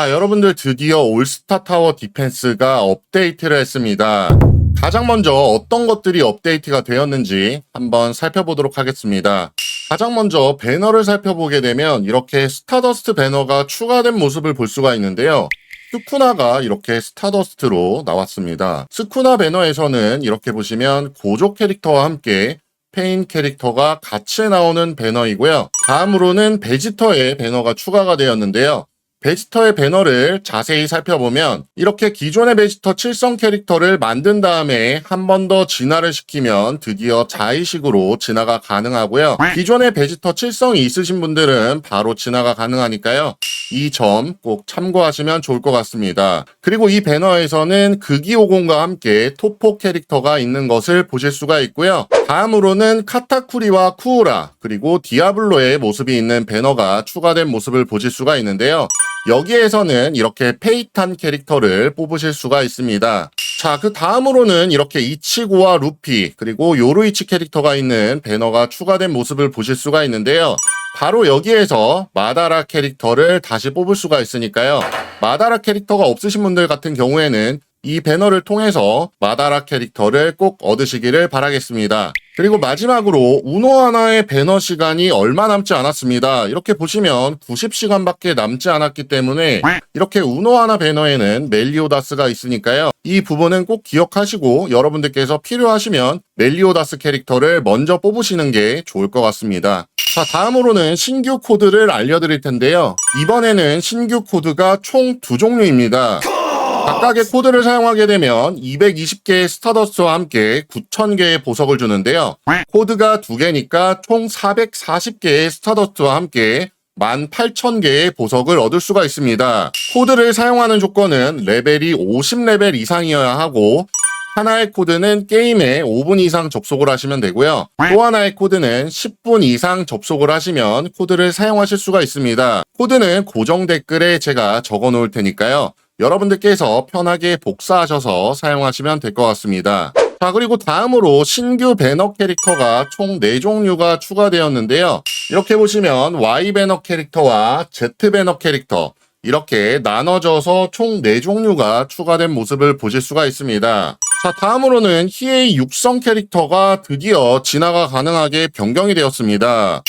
자, 여러분들 드디어 올스타 타워 디펜스가 업데이트를 했습니다. 가장 먼저 어떤 것들이 업데이트가 되었는지 한번 살펴보도록 하겠습니다. 가장 먼저 배너를 살펴보게 되면 이렇게 스타더스트 배너가 추가된 모습을 볼 수가 있는데요. 스쿠나가 이렇게 스타더스트로 나왔습니다. 스쿠나 배너에서는 이렇게 보시면 고조 캐릭터와 함께 페인 캐릭터가 같이 나오는 배너이고요. 다음으로는 베지터의 배너가 추가가 되었는데요. 베지터의 배너를 자세히 살펴보면 이렇게 기존의 베지터 7성 캐릭터를 만든 다음에 한 번 더 진화를 시키면 드디어 자의식으로 진화가 가능하고요. 기존의 베지터 7성이 있으신 분들은 바로 진화가 가능하니까요. 이 점 꼭 참고하시면 좋을 것 같습니다. 그리고 이 배너에서는 극이오공과 함께 토포 캐릭터가 있는 것을 보실 수가 있고요. 다음으로는 카타쿠리와 쿠우라 그리고 디아블로의 모습이 있는 배너가 추가된 모습을 보실 수가 있는데요. 여기에서는 이렇게 페이탄 캐릭터를 뽑으실 수가 있습니다. 자, 그 다음으로는 이렇게 이치고와 루피, 그리고 요루이치 캐릭터가 있는 배너가 추가된 모습을 보실 수가 있는데요. 바로 여기에서 마다라 캐릭터를 다시 뽑을 수가 있으니까요. 마다라 캐릭터가 없으신 분들 같은 경우에는 이 배너를 통해서 마다라 캐릭터를 꼭 얻으시기를 바라겠습니다. 그리고 마지막으로 우노 하나의 배너 시간이 얼마 남지 않았습니다. 이렇게 보시면 90시간밖에 남지 않았기 때문에 이렇게 우노 하나 배너에는 멜리오다스가 있으니까요. 이 부분은 꼭 기억하시고 여러분들께서 필요하시면 멜리오다스 캐릭터를 먼저 뽑으시는 게 좋을 것 같습니다. 자, 다음으로는 신규 코드를 알려드릴 텐데요. 이번에는 신규 코드가 총 두 종류입니다. 각각의 코드를 사용하게 되면 220개의 스타더스와 함께 9,000개의 보석을 주는데요. 코드가 두 개니까 총 440개의 스타더스와 함께 18,000개의 보석을 얻을 수가 있습니다. 코드를 사용하는 조건은 레벨이 50레벨 이상이어야 하고 하나의 코드는 게임에 5분 이상 접속을 하시면 되고요. 또 하나의 코드는 10분 이상 접속을 하시면 코드를 사용하실 수가 있습니다. 코드는 고정 댓글에 제가 적어 놓을 테니까요. 여러분들께서 편하게 복사하셔서 사용하시면 될 것 같습니다. 자, 그리고 다음으로 신규 배너 캐릭터가 총 4종류가 추가되었는데요. 이렇게 보시면 Y 배너 캐릭터와 Z 배너 캐릭터, 이렇게 나눠져서 총 4종류가 추가된 모습을 보실 수가 있습니다. 자, 다음으로는 히에이 육성 캐릭터가 드디어 진화가 가능하게 변경이 되었습니다.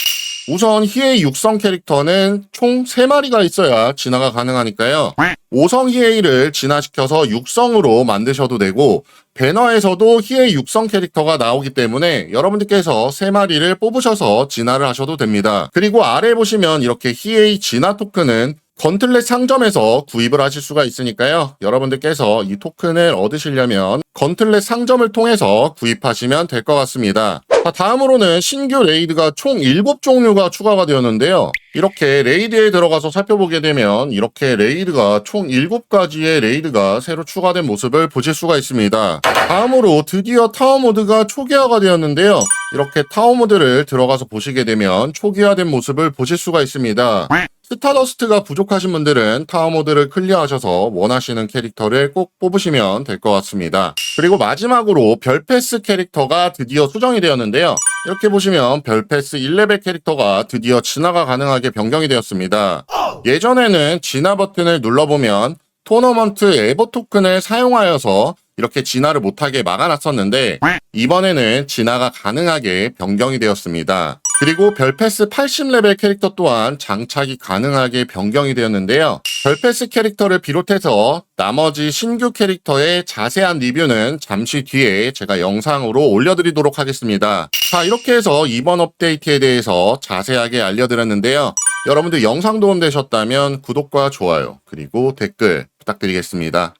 우선 히에이 육성 캐릭터는 총 3마리가 있어야 진화가 가능하니까요. 5성 히에이를 진화시켜서 육성으로 만드셔도 되고 배너에서도 히에이 육성 캐릭터가 나오기 때문에 여러분들께서 3마리를 뽑으셔서 진화를 하셔도 됩니다. 그리고 아래 보시면 이렇게 히에이 진화 토큰은 건틀렛 상점에서 구입을 하실 수가 있으니까요. 여러분들께서 이 토큰을 얻으시려면 건틀렛 상점을 통해서 구입하시면 될 것 같습니다. 자, 다음으로는 신규 레이드가 총 7종류가 추가가 되었는데요. 이렇게 레이드에 들어가서 살펴보게 되면 이렇게 레이드가 총 7가지의 레이드가 새로 추가된 모습을 보실 수가 있습니다. 다음으로 드디어 타워 모드가 초기화가 되었는데요. 이렇게 타워 모드를 들어가서 보시게 되면 초기화된 모습을 보실 수가 있습니다. 스타더스트가 부족하신 분들은 타워 모드를 클리어하셔서 원하시는 캐릭터를 꼭 뽑으시면 될 것 같습니다. 그리고 마지막으로 별패스 캐릭터가 드디어 수정이 되었는데요. 이렇게 보시면 별패스 1레벨 캐릭터가 드디어 진화가 가능하게 변경이 되었습니다. 예전에는 진화 버튼을 눌러보면 토너먼트 에버 토큰을 사용하여서 이렇게 진화를 못하게 막아놨었는데 이번에는 진화가 가능하게 변경이 되었습니다. 그리고 별패스 80레벨 캐릭터 또한 장착이 가능하게 변경이 되었는데요. 별패스 캐릭터를 비롯해서 나머지 신규 캐릭터의 자세한 리뷰는 잠시 뒤에 제가 영상으로 올려드리도록 하겠습니다. 자, 이렇게 해서 이번 업데이트에 대해서 자세하게 알려드렸는데요. 여러분들 영상 도움되셨다면 구독과 좋아요, 그리고 댓글 부탁드리겠습니다.